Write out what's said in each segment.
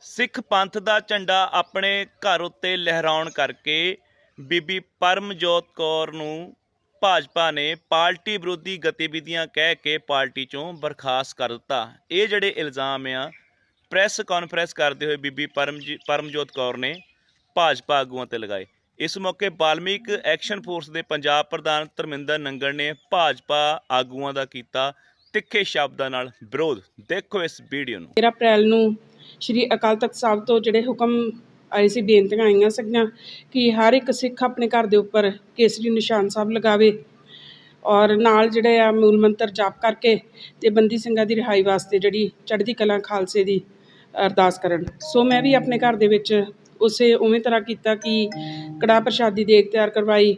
ਸਿੱਖ ਪੰਥ ਦਾ ਝੰਡਾ ਆਪਣੇ ਘਰ ਉੱਤੇ ਲਹਿਰਾਉਣ ਕਰਕੇ ਬੀਬੀ ਪਰਮਜੋਤ ਕੌਰ ਨੂੰ ਭਾਜਪਾ ਨੇ ਪਾਰਟੀ ਵਿਰੋਧੀ ਗਤੀਵਿਧੀਆਂ ਕਹਿ ਕੇ ਪਾਰਟੀ ਚੋਂ ਬਰਖਾਸਤ ਕਰ ਦਿੱਤਾ। ਇਹ ਜਿਹੜੇ ਇਲਜ਼ਾਮ ਆ, ਪ੍ਰੈਸ ਕਾਨਫਰੰਸ ਕਰਦੇ ਹੋਏ ਬੀਬੀ ਪਰਮਜੀ- ਪਰਮਜੋਤ ਕੌਰ ਨੇ ਭਾਜਪਾ ਆਗੂਆਂ ਤੇ ਲਗਾਏ। ਇਸ ਮੌਕੇ ਬਾਲਮੀਕ ਐਕਸ਼ਨ ਫੋਰਸ ਦੇ ਪੰਜਾਬ ਪ੍ਰਧਾਨ ਧਰਮਿੰਦਰ ਨੰਗਲ ਨੇ ਭਾਜਪਾ ਆਗੂਆਂ ਦਾ ਕੀਤਾ ਤਿੱਖੇ ਸ਼ਬਦਾਂ ਨਾਲ ਵਿਰੋਧ। ਦੇਖੋ ਇਸ ਵੀਡੀਓ ਨੂੰ। 13 ਅਪ੍ਰੈਲ ਨੂੰ ਸ਼੍ਰੀ ਅਕਾਲ ਤਖਤ ਸਾਹਿਬ ਤੋਂ ਜਿਹੜੇ ਹੁਕਮ ਆਏ ਸੀ, ਬੇਨਤੀਆਂ ਆਈਆਂ ਸੀਗੀਆਂ ਕਿ ਹਰ ਇੱਕ ਸਿੱਖ ਆਪਣੇ ਘਰ ਦੇ ਉੱਪਰ ਕੇਸਰੀ ਨਿਸ਼ਾਨ ਸਾਹਿਬ ਲਗਾਵੇ ਔਰ ਨਾਲ ਜਿਹੜੇ ਆ ਮੂਲ ਮੰਤਰ ਜਾਪ ਕਰਕੇ ਅਤੇ ਬੰਦੀ ਸਿੰਘਾਂ ਦੀ ਰਿਹਾਈ ਵਾਸਤੇ ਜਿਹੜੀ ਚੜ੍ਹਦੀ ਕਲਾ ਖਾਲਸੇ ਦੀ ਅਰਦਾਸ ਕਰਨ। ਸੋ ਮੈਂ ਵੀ ਆਪਣੇ ਘਰ ਦੇ ਵਿੱਚ ਉਸੇ ਉਵੇਂ ਤਰ੍ਹਾਂ ਕੀਤਾ ਕਿ ਕੜਾਹ ਪ੍ਰਸ਼ਾਦੀ ਦੇਗ ਤਿਆਰ ਕਰਵਾਈ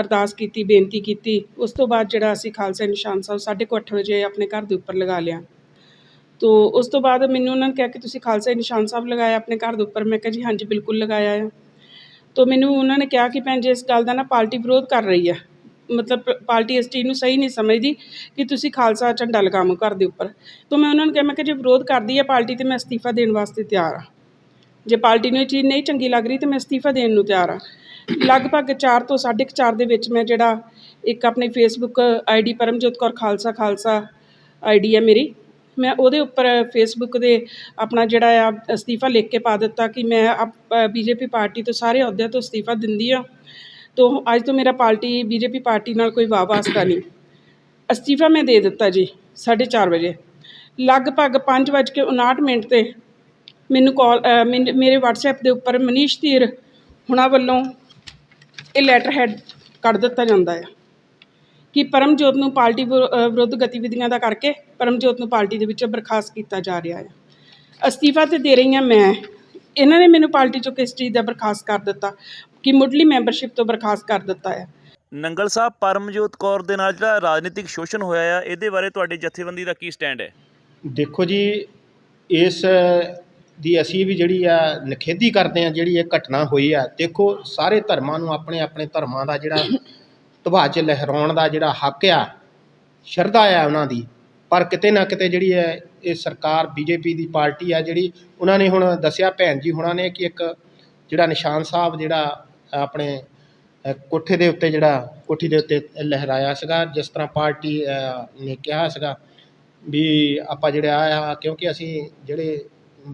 ਅਰਦਾਸ ਕੀਤੀ, ਬੇਨਤੀ ਕੀਤੀ। ਉਸ ਤੋਂ ਬਾਅਦ ਜਿਹੜਾ ਅਸੀਂ ਖਾਲਸਾ ਨਿਸ਼ਾਨ ਸਾਹਿਬ 8:30 ਵਜੇ ਆਪਣੇ ਘਰ ਦੇ ਉੱਪਰ ਲਗਾ ਲਿਆ। ਤੋ ਉਸ ਤੋਂ ਬਾਅਦ ਮੈਨੂੰ ਉਹਨਾਂ ਨੇ ਕਿਹਾ ਕਿ ਤੁਸੀਂ ਖਾਲਸਾ ਨਿਸ਼ਾਨ ਸਾਹਿਬ ਲਗਾਇਆ ਆਪਣੇ ਘਰ ਦੇ ਉੱਪਰ। ਮੈਂ ਕਿਹਾ ਜੀ, ਹਾਂਜੀ, ਬਿਲਕੁਲ ਲਗਾਇਆ ਆ। ਤੋ ਮੈਨੂੰ ਉਹਨਾਂ ਨੇ ਕਿਹਾ ਕਿ ਭੈਣ ਜੀ, ਇਸ ਗੱਲ ਦਾ ਨਾ ਪਾਰਟੀ ਵਿਰੋਧ ਕਰ ਰਹੀ ਹੈ ਮਤਲਬ ਪ- ਪਾਰਟੀ ਇਸ ਚੀਜ਼ ਨੂੰ ਸਹੀ ਨਹੀਂ ਸਮਝਦੀ ਕਿ ਤੁਸੀਂ ਖਾਲਸਾ ਝੰਡਾ ਲਗਾਓ ਘਰ ਦੇ ਉੱਪਰ। ਤੋ ਮੈਂ ਉਹਨਾਂ ਨੂੰ ਕਿਹਾ, ਮੈਂ ਕਿਹਾ ਜੇ ਵਿਰੋਧ ਕਰਦੀ ਹੈ ਪਾਰਟੀ ਤੇ ਮੈਂ ਅਸਤੀਫਾ ਦੇਣ ਵਾਸਤੇ ਤਿਆਰ ਹਾਂ ਜੇ ਪਾਰਟੀ ਨੂੰ ਇਹ ਚੀਜ਼ ਨਹੀਂ ਚੰਗੀ ਲੱਗ ਰਹੀ ਤੇ ਮੈਂ ਅਸਤੀਫਾ ਦੇਣ ਨੂੰ ਤਿਆਰ ਹਾਂ ਲਗਭਗ 4 ਤੋਂ 4.5 ਦੇ ਵਿੱਚ ਮੈਂ ਜਿਹੜਾ ਇੱਕ ਆਪਣੀ Facebook ID Paramjot Kaur Khalsa Khalsa ID ਹੈ ਮੇਰੀ। ਮੈਂ ਉਹਦੇ ਉੱਪਰ ਫੇਸਬੁੱਕ ਦੇ ਆਪਣਾ ਜਿਹੜਾ ਆ ਅਸਤੀਫਾ ਲਿਖ ਕੇ ਪਾ ਦਿੱਤਾ ਕਿ ਮੈਂ ਆਪ ਬੀ ਜੇ ਪੀ ਪਾਰਟੀ ਤੋਂ ਸਾਰੇ ਅਹੁਦਿਆਂ ਤੋਂ ਅਸਤੀਫਾ ਦਿੰਦੀ ਹਾਂ ਤੋਂ ਅੱਜ ਤੋਂ ਮੇਰਾ ਪਾਰਟੀ ਬੀ ਜੇ ਪੀ ਪਾਰਟੀ ਨਾਲ ਕੋਈ ਵਾਹ ਵਾਸਤਾ ਨਹੀਂ। ਅਸਤੀਫਾ ਮੈਂ ਦੇ ਦਿੱਤਾ ਜੀ 4:30 ਵਜੇ। ਲਗਭਗ 5:59 ਮਿੰਟ ਤੇ ਮੈਨੂੰ ਕਾਲ ਮੇਰੇ ਵਟਸਐਪ ਦੇ ਉੱਪਰ ਮਨੀਸ਼ ਧੀਰ ਹੁਣਾਂ ਵੱਲੋਂ ਇਹ ਲੈਟਰ ਹੈਡ ਕੱਢ ਦਿੱਤਾ ਜਾਂਦਾ ਆ। ਕਿ ਪਰਮਜੋਤ ਨੂੰ ਪਾਰਟੀ ਵਿਰੋ- ਵਿਰੁੱਧ ਗਤੀਵਿਧੀਆਂ ਦਾ ਕਰਕੇ ਪਰਮਜੋਤ ਨੂੰ ਪਾਰਟੀ ਦੇ ਵਿੱਚੋਂ ਬਰਖਾਸਤ ਕੀਤਾ ਜਾ ਰਿਹਾ ਹੈ। ਅਸਤੀਫਾ ਤੇ ਦੇ ਰਹੀ ਹਾਂ ਮੈਂ। ਇਹਨਾਂ ਨੇ ਮੈਨੂੰ ਪਾਰਟੀ ਚੋਂ ਕਿਸ ਚੀਜ਼ ਦਾ ਬਰਖਾਸਤ ਕਰ ਦਿੱਤਾ? ਕਿ ਮੁੱਢਲੀ ਮੈਂਬਰਸ਼ਿਪ ਤੋਂ ਬਰਖਾਸਤ ਕਰ ਦਿੱਤਾ ਹੈ। ਨੰਗਲ ਸਾਹਿਬ ਪਰਮਜੋਤ ਕੌਰ ਦੇ ਨਾਲ ਜਿਹੜਾ ਰਾਜਨੀਤਿਕ ਸ਼ੋਸ਼ਣ ਹੋਇਆ ਆ ਇਹਦੇ ਬਾਰੇ ਤੁਹਾਡੀ ਜਥੇਬੰਦੀ ਦਾ ਕੀ ਸਟੈਂਡ ਹੈ? ਦੇਖੋ ਜੀ ਇਸ ਦੀ ਅਸੀਂ ਵੀ ਜਿਹੜੀ ਆ ਨਿਖੇਧੀ ਕਰਦੇ ਆ ਜਿਹੜੀ ਇਹ ਘਟਨਾ ਹੋਈ ਆ ਦੇਖੋ ਸਾਰੇ ਧਰਮਾਂ ਨੂੰ ਆਪਣੇ ਆਪਣੇ ਧਰਮਾਂ ਦਾ ਜਿਹੜਾ ਧਵਾਜ ਲਹਿਰਾਉਣ ਦਾ ਜਿਹੜਾ ਹੱਕ ਆ, ਸ਼ਰਧਾ ਆ ਉਹਨਾਂ ਦੀ। ਪਰ ਕਿਤੇ ਨਾ ਕਿਤੇ ਜਿਹੜੀ ਹੈ, ਇਹ ਸਰਕਾਰ ਬੀਜੇਪੀ ਦੀ ਪਾਰਟੀ ਆ ਜਿਹੜੀ, ਉਹਨਾਂ ਨੇ ਹੁਣ ਦੱਸਿਆ ਭੈਣ ਜੀ ਹੁਣਾਂ ਨੇ ਕਿ ਇੱਕ ਜਿਹੜਾ ਨਿਸ਼ਾਨ ਸਾਹਿਬ ਜਿਹੜਾ, ਆਪਣੇ ਕੋਠੇ ਦੇ ਉੱਤੇ ਜਿਹੜਾ, ਕੋਠੀ ਦੇ ਉੱਤੇ ਲਹਿਰਾਇਆ ਸੀਗਾ, ਜਿਸ ਤਰ੍ਹਾਂ ਪਾਰਟੀ ਨੇ ਕਿਹਾ ਸੀਗਾ ਵੀ ਆਪਾਂ ਜਿਹੜਾ ਆ, ਕਿਉਂਕਿ ਅਸੀਂ ਜਿਹੜੇ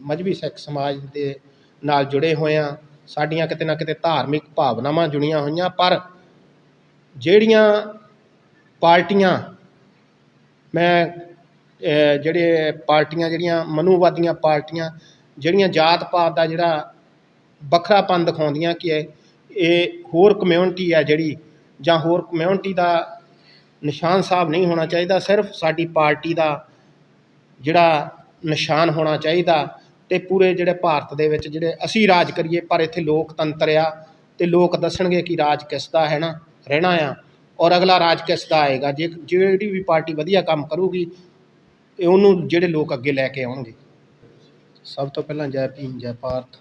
ਮਜਬੀ ਸਿੱਖ ਸਮਾਜ ਦੇ ਨਾਲ ਜੁੜੇ ਹੋਏ ਆ, ਸਾਡੀਆਂ ਕਿਤੇ ਨਾ ਕਿਤੇ ਧਾਰਮਿਕ ਭਾਵਨਾਵਾਂ ਜੁੜੀਆਂ ਹੋਈਆਂ, ਪਰ ਜਿਹੜੀਆਂ ਪਾਰਟੀਆਂ, ਮੈਂ ਜਿਹੜੇ ਪਾਰਟੀਆਂ ਜਿਹੜੀਆਂ ਮਨੁਵਾਦੀਆਂ ਪਾਰਟੀਆਂ, ਜਿਹੜੀਆਂ ਜਾਤ ਪਾਤ ਦਾ ਜਿਹੜਾ ਵੱਖਰਾਪਨ ਦਿਖਾਉਂਦੀਆਂ ਕਿ ਇਹ ਹੋਰ ਕਮਿਊਨਿਟੀ ਆ ਜਿਹੜੀ, ਜਾਂ ਹੋਰ ਕਮਿਊਨਿਟੀ ਦਾ ਨਿਸ਼ਾਨ ਸਾਹਿਬ ਨਹੀਂ ਹੋਣਾ ਚਾਹੀਦਾ, ਸਿਰਫ ਸਾਡੀ ਪਾਰਟੀ ਦਾ ਜਿਹੜਾ ਨਿਸ਼ਾਨ ਹੋਣਾ ਚਾਹੀਦਾ ਤੇ ਪੂਰੇ ਜਿਹੜੇ ਭਾਰਤ ਦੇ ਵਿੱਚ ਜਿਹੜੇ ਅਸੀਂ ਰਾਜ ਕਰੀਏ, ਪਰ ਇੱਥੇ ਲੋਕਤੰਤਰ ਆ ਤੇ ਲੋਕ ਦੱਸਣਗੇ ਕਿ ਰਾਜ ਕਿਸ ਦਾ ਹੈ ਨਾ। ਰਹਿਣਾ ਆ ਔਰ ਅਗਲਾ ਰਾਜ ਕਿਸ ਦਾ ਆਏਗਾ? ਜੇ ਜਿਹੜੀ ਵੀ ਪਾਰਟੀ ਵਧੀਆ ਕੰਮ ਕਰੂਗੀ, ਇਹ ਉਹਨੂੰ ਜਿਹੜੇ ਲੋਕ ਅੱਗੇ ਲੈ ਕੇ ਆਉਣਗੇ। ਸਭ ਤੋਂ ਪਹਿਲਾਂ ਜੈ ਭੀਮ, ਜੈ ਭਾਰਤ।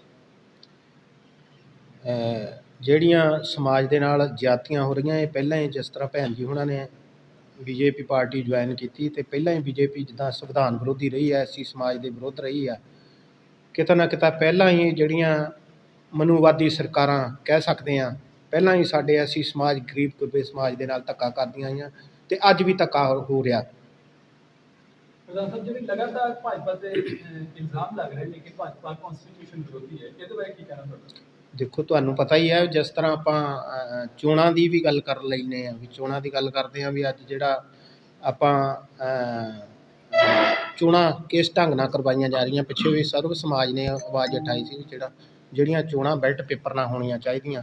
ਜਿਹੜੀਆਂ ਸਮਾਜ ਦੇ ਨਾਲ ਜਾਤੀਆਂ ਹੋ ਰਹੀਆਂ, ਇਹ ਪਹਿਲਾਂ ਹੀ ਜਿਸ ਤਰ੍ਹਾਂ ਭੈਣ ਜੀ ਹੁਣਾਂ ਨੇ ਬੀਜੇਪੀ ਪਾਰਟੀ ਜੁਆਇਨ ਕੀਤੀ, ਤੇ ਪਹਿਲਾਂ ਹੀ ਬੀਜੇਪੀ ਜਿੱਦਾਂ ਸੰਵਿਧਾਨ ਵਿਰੋਧੀ ਰਹੀ ਹੈ, ਐਸੀ ਸਮਾਜ ਦੇ ਵਿਰੋਧ ਰਹੀ ਆ ਕਿਤੇ ਨਾ ਕਿਤੇ ਪਹਿਲਾਂ ਹੀ ਜਿਹੜੀਆਂ ਮਨੂਵਾਦੀ ਸਰਕਾਰਾਂ ਕਹਿ ਸਕਦੇ ਆ ਪਹਿਲਾਂ ਹੀ ਸਾਡੇ ਐਸੀ ਸਮਾਜ ਗਰੀਬ ਗੁਰਬੇ ਸਮਾਜ ਦੇ ਨਾਲ ਧੱਕਾ ਕਰਦੀਆਂ ਆਈਆਂ ਤੇ ਅੱਜ ਵੀ ਧੱਕਾ ਹੋ- ਰਿਹਾ। ਪ੍ਰਧਾਨ ਸਾਹਿਬ ਜਿਹੜੇ ਲਗਾਤਾਰ ਭਾਜਪਾ ਤੇ ਅਹ, ਇਲਜ਼ਾਮ ਲੱਗ ਰਹੇ ਨੇ ਕਿ ਭਾਜਪਾ ਕਨਸਟੀਟਿਊਸ਼ਨ ਵਿਰੋਧੀ ਹੈ ਇਹਦੇ ਬਾਰੇ ਕੀ ਕਹਿਣਾ ਤੁਹਾਡਾ? ਦੇਖੋ ਤੁਹਾਨੂੰ ਪਤਾ ਹੀ ਹੈ ਜਿਸ ਤਰ੍ਹਾਂ ਆਪਾਂ ਚੋਣਾਂ ਦੀ ਵੀ ਗੱਲ ਕਰ ਲੈਨੇ ਆ ਵੀ ਚੋਣਾਂ ਦੀ ਗੱਲ ਕਰਦੇ ਆ ਵੀ ਅੱਜ ਜਿਹੜਾ ਆਪਾਂ ਚੋਣਾਂ ਕਿਸ ਢੰਗ ਨਾਲ ਕਰਵਾਈਆਂ ਜਾ ਰਹੀਆਂ ਪਿੱਛੇ ਵੀ ਸਰਵ ਸਮਾਜ ਨੇ ਆਵਾਜ਼ ਉਠਾਈ ਸੀ ਜਿਹੜਾ ਜਿਹੜੀਆਂ ਚੋਣਾਂ ਬੈਲਟ ਪੇਪਰ ਨਾਲ ਹੋਣੀਆਂ ਚਾਹੀਦੀਆਂ।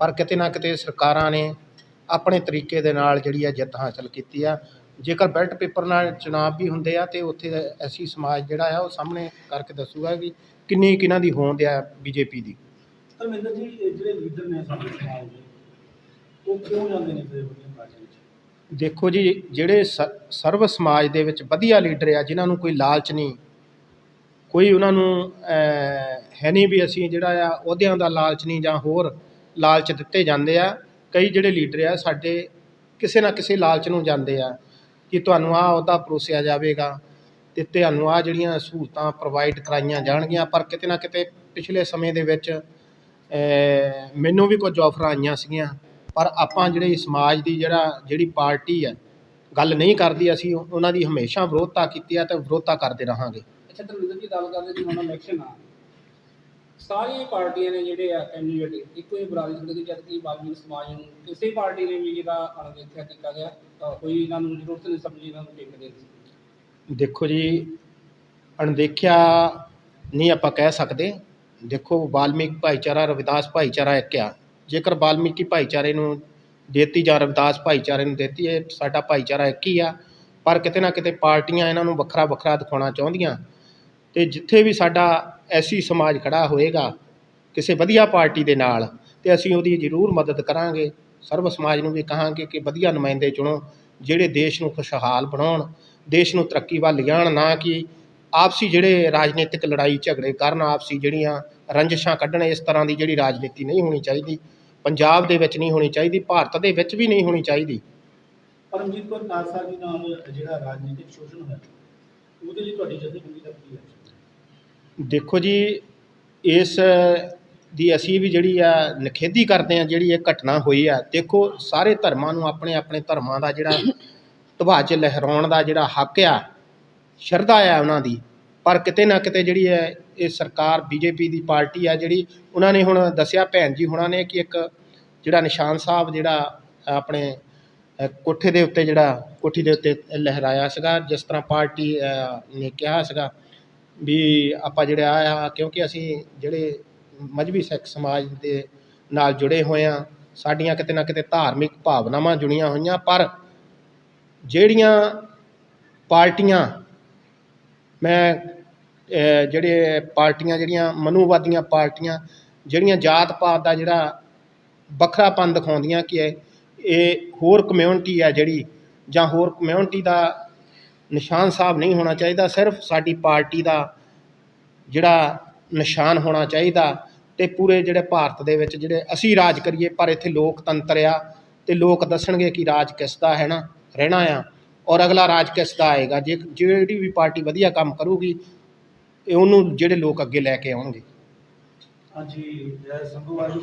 ਪਰ ਕਿਤੇ ਨਾ ਕਿਤੇ ਸਰਕਾਰਾਂ ਨੇ ਆਪਣੇ ਤਰੀਕੇ ਦੇ ਨਾਲ ਜਿਹੜੀ ਆ ਜਿੱਤ ਹਾਸਲ ਕੀਤੀ ਆ। ਜੇਕਰ ਬੈਲਟ ਪੇਪਰ ਨਾਲ ਚੁਣਾਵ ਵੀ ਹੁੰਦੇ ਆ ਤੇ ਉੱਥੇ ਐਸੀ ਸਮਾਜ ਜਿਹੜਾ ਆ ਉਹ ਸਾਹਮਣੇ ਕਰਕੇ ਦੱਸੂਗਾ ਕਿ ਕਿੰਨੀ ਕਿਹਨਾਂ ਦੀ ਹੋਂਦ ਆ ਬੀਜੇਪੀ ਦੀ। ਧਰਮਿੰਦਰ ਜੀ ਇਹ ਜਿਹੜੇ ਲੀਡਰ ਨੇ ਸਾਡੇ ਸਮਾਜ ਦੇ ਉਹ ਕਿਉਂ ਜਾਂਦੇ ਨੇ ਫਿਰ ਵੱਡੀਆਂ ਪਾਰਟੀਆਂ ਵਿੱਚ? ਦੇਖੋ ਜੀ ਜਿਹੜੇ ਸ- ਸਰਵ ਸਮਾਜ ਦੇ ਵਿੱਚ ਵਧੀਆ ਲੀਡਰ ਆ ਜਿਨ੍ਹਾਂ ਨੂੰ ਕੋਈ ਲਾਲਚ ਨਹੀਂ ਕੋਈ ਉਹਨਾਂ ਨੂੰ ਅਹ, ਹੈ ਨਹੀਂ ਵੀ ਅਸੀਂ ਜਿਹੜਾ ਆ ਅਹੁਦਿਆਂ ਦਾ ਲਾਲਚ ਨਹੀਂ ਜਾਂ ਹੋਰ ਲਾਲਚ ਦਿੱਤੇ ਜਾਂਦੇ ਆ। ਕਈ ਜਿਹੜੇ ਲੀਡਰ ਆ, ਸਾਡੇ ਕਿਸੇ ਨਾ ਕਿਸੇ ਲਾਲਚ ਨੂੰ ਜਾਂਦੇ ਆ ਕਿ ਤੁਹਾਨੂੰ ਆਹ ਅਹੁਦਾ ਪਰੋਸਿਆ ਜਾਵੇਗਾ ਤੇ ਤੁਹਾਨੂੰ ਆਹ ਜਿਹੜੀਆਂ ਸਹੂਲਤਾਂ ਪ੍ਰੋਵਾਈਡ ਕਰਾਈਆਂ ਜਾਣਗੀਆਂ। ਪਰ ਕਿਤੇ ਨਾ ਕਿਤੇ ਪਿਛਲੇ ਸਮੇਂ ਦੇ ਵਿੱਚ ਮੈਨੂੰ ਵੀ ਕੁਝ ਆਫਰਾਂ ਆਈਆਂ ਸੀਗੀਆਂ। ਪਰ ਆਪਾਂ ਜਿਹੜੇ ਸਮਾਜ ਦੀ ਜਿਹੜਾ, ਜਿਹੜੀ ਪਾਰਟੀ ਹੈ ਗੱਲ ਨਹੀਂ ਕਰਦੀ ਅਸੀਂ, ਉਹਨਾਂ ਦੀ ਹਮੇਸ਼ਾ ਵਿਰੋਧਤਾ ਕੀਤੀ ਹੈ ਤੇ ਵਿਰੋਧਤਾ ਕਰਦੇ ਰਹਾਂਗੇ। ਅੱਛਾ, ਧਰਮਿੰਦਰ ਜੀ, ਗੱਲ ਕਰਦੇ ਜੀ ਹੁਣ ਇਲੈਕਸ਼ਨ ਆ। ਸਾਰੀਆਂ ਪਾਰਟੀਆਂ ਨੇ ਜਿਹੜੇ ਆ ਕੈਂਡੀਡੇਟ ਇੱਕੋ ਹੀ ਬਰਾਬਰੀ ਹੁੰਦੀ ਜਦ ਕਿ ਬਾਲਮੀਕ ਸਮਾਜ ਨੂੰ ਕਿਸੇ ਪਾਰਟੀ ਨੇ ਵੀ ਜਿਹੜਾ ਅਣਦੇਖਿਆ ਕੀਤਾ ਗਿਆ, ਤਾਂ ਕੋਈ ਇਹਨਾਂ ਨੂੰ ਜ਼ਰੂਰਤ ਨਹੀਂ ਸਮਝੀ, ਇਹਨਾਂ ਨੂੰ ਟਿਕਟ ਦੇਖੋ ਜੀ, ਅਣਦੇਖਿਆ ਨਹੀਂ ਆਪਾਂ ਕਹਿ ਸਕਦੇ। ਦੇਖੋ, ਵਾਲਮੀਕ ਭਾਈਚਾਰਾ, ਰਵਿਦਾਸ ਭਾਈਚਾਰਾ ਇੱਕ ਆ। ਜੇਕਰ ਵਾਲਮੀਕੀ ਭਾਈਚਾਰੇ ਨੂੰ ਦੇਤੀ ਜਾਂ ਰਵਿਦਾਸ ਭਾਈਚਾਰੇ ਨੂੰ ਦੇਤੀ, ਇਹ ਸਾਡਾ ਭਾਈਚਾਰਾ ਇੱਕ ਹੀ ਆ। ਪਰ ਕਿਤੇ ਨਾ ਕਿਤੇ ਪਾਰਟੀਆਂ ਇਹਨਾਂ ਨੂੰ ਵੱਖਰਾ ਵੱਖਰਾ ਦਿਖਾਉਣਾ ਚਾਹੁੰਦੀਆਂ। ਅਤੇ ਜਿੱਥੇ ਵੀ ਸਾਡਾ ਐਸੀ ਸਮਾਜ ਖੜ੍ਹਾ ਹੋਏਗਾ, ਕਿਸੇ ਵਧੀਆ ਪਾਰਟੀ ਦੇ ਨਾਲ ਅਤੇ ਅਸੀਂ ਉਹਦੀ ਜ਼ਰੂਰ ਮਦਦ ਕਰਾਂਗੇ। ਸਰਵ ਸਮਾਜ ਨੂੰ ਵੀ ਕਹਾਂਗੇ ਕਿ ਵਧੀਆ ਨੁਮਾਇੰਦੇ ਚੁਣੋ, ਜਿਹੜੇ ਦੇਸ਼ ਨੂੰ ਖੁਸ਼ਹਾਲ ਬਣਾਉਣ, ਦੇਸ਼ ਨੂੰ ਤਰੱਕੀ ਵੱਲ ਲਿਜਾਣ ਨਾ ਕਿ ਆਪਸੀ ਜਿਹੜੇ ਰਾਜਨੀਤਿਕ ਲੜਾਈ ਝਗੜੇ ਕਰਨ, ਆਪਸੀ ਜਿਹੜੀਆਂ ਰੰਜਿਸ਼ਾਂ ਕੱਢਣ, ਇਸ ਤਰ੍ਹਾਂ ਦੀ ਜਿਹੜੀ ਰਾਜਨੀਤੀ ਨਹੀਂ ਹੋਣੀ ਚਾਹੀਦੀ। ਪੰਜਾਬ ਦੇ ਵਿੱਚ ਨਹੀਂ ਹੋਣੀ ਚਾਹੀਦੀ, ਭਾਰਤ ਦੇ ਵਿੱਚ ਵੀ ਨਹੀਂ ਹੋਣੀ ਚਾਹੀਦੀ। ਪਰਮਜੀਤ ਕੌਰ ਖਾਲਸਾ ਜੀ ਨਾਲ ਜਿਹੜਾ ਰਾਜਨੀਤਿਕ ਸ਼ੋਸ਼ਣ ਹੋਇਆ, ਉਹਦੇ ਲਈ ਤੁਹਾਡੀ ਜਥੇਬੰਦੀ ਦਾ ਕੀ ਹੈ? ਦੇਖੋ ਜੀ, ਇਸ, ਦੀ ਅਸੀਂ ਵੀ ਜਿਹੜੀ ਆ ਨਿਖੇਧੀ ਕਰਦੇ ਹਾਂ ਜਿਹੜੀ ਇਹ ਘਟਨਾ ਹੋਈ ਆ, ਦੇਖੋ ਸਾਰੇ ਧਰਮਾਂ ਨੂੰ ਆਪਣੇ ਆਪਣੇ ਧਰਮਾਂ ਦਾ ਜਿਹੜਾ ਧਵਾਜ ਲਹਿਰਾਉਣ ਦਾ ਜਿਹੜਾ ਹੱਕ ਆ, ਸ਼ਰਧਾ ਆ ਉਹਨਾਂ ਦੀ। ਪਰ ਕਿਤੇ ਨਾ ਕਿਤੇ ਜਿਹੜੀ ਹੈ ਇਹ ਸਰਕਾਰ ਬੀਜੇਪੀ ਦੀ ਪਾਰਟੀ ਆ ਜਿਹੜੀ, ਉਹਨਾਂ ਨੇ ਹੁਣ ਦੱਸਿਆ ਭੈਣ ਜੀ ਹੁਣਾਂ ਨੇ ਕਿ ਇੱਕ ਜਿਹੜਾ ਨਿਸ਼ਾਨ ਸਾਹਿਬ ਜਿਹੜਾ ਆਪਣੇ ਕੋਠੇ ਦੇ ਉੱਤੇ ਜਿਹੜਾ ਕੋਠੀ ਦੇ ਉੱਤੇ ਲਹਿਰਾਇਆ ਸੀਗਾ, ਜਿਸ ਤਰ੍ਹਾਂ ਪਾਰਟੀ ਨੇ ਕਿਹਾ ਸੀਗਾ। ਵੀ ਆਪਾਂ ਜਿਹੜਾ ਆ ਕਿਉਂਕਿ ਅਸੀਂ ਜਿਹੜੇ ਮਜਬੀ ਸਿੱਖ ਸਮਾਜ ਦੇ ਨਾਲ ਜੁੜੇ ਹੋਏ ਆ, ਸਾਡੀਆਂ ਕਿਤੇ ਨਾ ਕਿਤੇ ਧਾਰਮਿਕ ਭਾਵਨਾਵਾਂ ਜੁੜੀਆਂ ਹੋਈਆਂ, ਪਰ ਜਿਹੜੀਆਂ ਪਾਰਟੀਆਂ, ਮੈਂ ਜਿਹੜੇ ਪਾਰਟੀਆਂ ਜਿਹੜੀਆਂ ਮਨੂਵਾਦੀਆਂ ਪਾਰਟੀਆਂ, ਜਿਹੜੀਆਂ ਜਾਤ ਪਾਤ ਦਾ ਜਿਹੜਾ ਵੱਖਰਾਪਨ ਦਿਖਾਉਂਦੀਆਂ ਕਿ ਇਹ ਇਹ ਹੋਰ ਕਮਿਊਨਿਟੀ ਆ ਜਿਹੜੀ ਜਾਂ ਹੋਰ ਕਮਿਊਨਿਟੀ ਦਾ ਨਿਸ਼ਾਨ ਸਾਹਿਬ ਨਹੀਂ ਹੋਣਾ ਚਾਹੀਦਾ, ਸਿਰਫ ਸਾਡੀ ਪਾਰਟੀ ਦਾ ਜਿਹੜਾ ਨਿਸ਼ਾਨ ਹੋਣਾ ਚਾਹੀਦਾ ਤੇ ਪੂਰੇ ਜਿਹੜੇ ਭਾਰਤ ਦੇ ਵਿੱਚ ਜਿਹੜੇ ਅਸੀਂ ਰਾਜ ਕਰੀਏ, ਪਰ ਇੱਥੇ ਲੋਕਤੰਤਰ ਆ ਤੇ ਲੋਕ ਦੱਸਣਗੇ ਕਿ ਰਾਜ ਕਿਸ ਦਾ ਹੈ ਨਾ, ਰਹਿਣਾ ਆ ਔਰ ਅਗਲਾ ਰਾਜ ਕਿਸ ਦਾ ਆਏਗਾ, ਜੇ ਜਿਹੜੀ ਵੀ ਪਾਰਟੀ ਵਧੀਆ ਕੰਮ ਕਰੂਗੀ, ਇਹ ਉਹਨੂੰ ਜਿਹੜੇ ਲੋਕ ਅੱਗੇ ਲੈ ਕੇ ਆਉਣਗੇ। ਹਾਂਜੀ ਸੰਭੂਵਾਲ ਜੀ